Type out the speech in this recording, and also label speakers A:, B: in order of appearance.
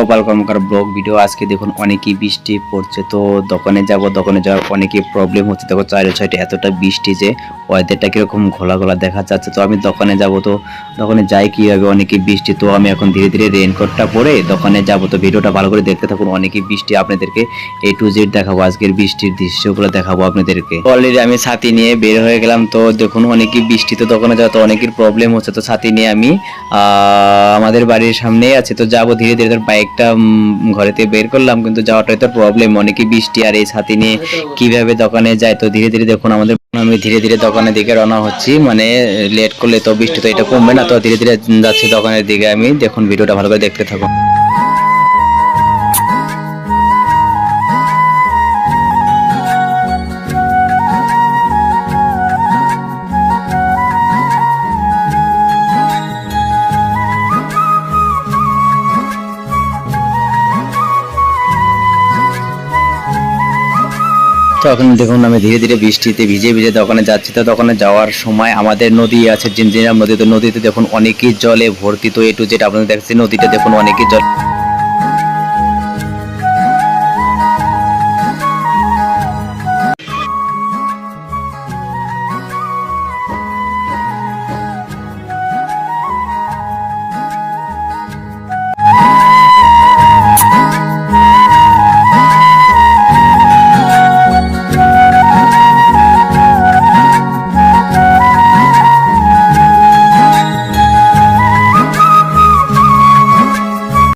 A: কপাল কর্মকার blog video, আজকে দেখুন অনেকই বৃষ্টি পড়ছে, তো দোকানে যাব, দোকানে যাওয়ার অনেকই প্রবলেম হচ্ছে। দেখো চারি সাইডে এতটা বৃষ্টি যে ওয়েদারটা কীরকম ঘোলা ঘোলা দেখা যাচ্ছে। তো আমি দোকানে যাব, তো দোকানে যাই কীভাবে? অনেকই বৃষ্টি, তো আমি এখন ধীরে ধীরে রেনকোটটা পরে দোকানে যাব। তো ভিডিওটা ভালো করে দেখতে থাকুন অনেকই বৃষ্টি আপনাদেরকে এ টু জেড দেখাবো। আজকের বৃষ্টির দৃশ্যগুলো দেখাবো আপনাদেরকে। অলরেডি আমি ছাতি নিয়ে বের হয়ে গেলাম, তো দেখুন অনেকই বৃষ্টি, তো দোকানে যাওয়া তো অনেকের প্রবলেম হচ্ছে। তো ছাতি নিয়ে আমি আমাদের বাড়ির সামনেই আছে। তো যাব ধীরে ধীরে তোর বাইকটা ঘরেতে বের করলাম কিন্তু যাওয়াটাই তো প্রবলেম অনেকে বৃষ্টি আর এই ছাতি নিয়ে কীভাবে দোকানে যায় তো ধীরে ধীরে দেখুন আমাদের আমি ধীরে ধীরে দোকানের দিকে রওনা হচ্ছি। মানে লেট করলে তো বৃষ্টি তো এটা কমবে না তো ধীরে ধীরে যাচ্ছি দোকানের দিকে। আমি দেখুন ভিডিওটা ভালো করে দেখতে থাকুন। তো এখন দেখুন, আমি ধীরে ধীরে বৃষ্টিতে ভিজে ভিজে দোকানে যাচ্ছি। তো দোকানে যাওয়ার সময় আমাদের নদী আছে, জিনজিরাম নদী তো নদীতে দেখুন, অনেকই জলে ভর্তি। তো এটু যেটা আপনাদের দেখছি নদীটা দেখুন, অনেকই জল।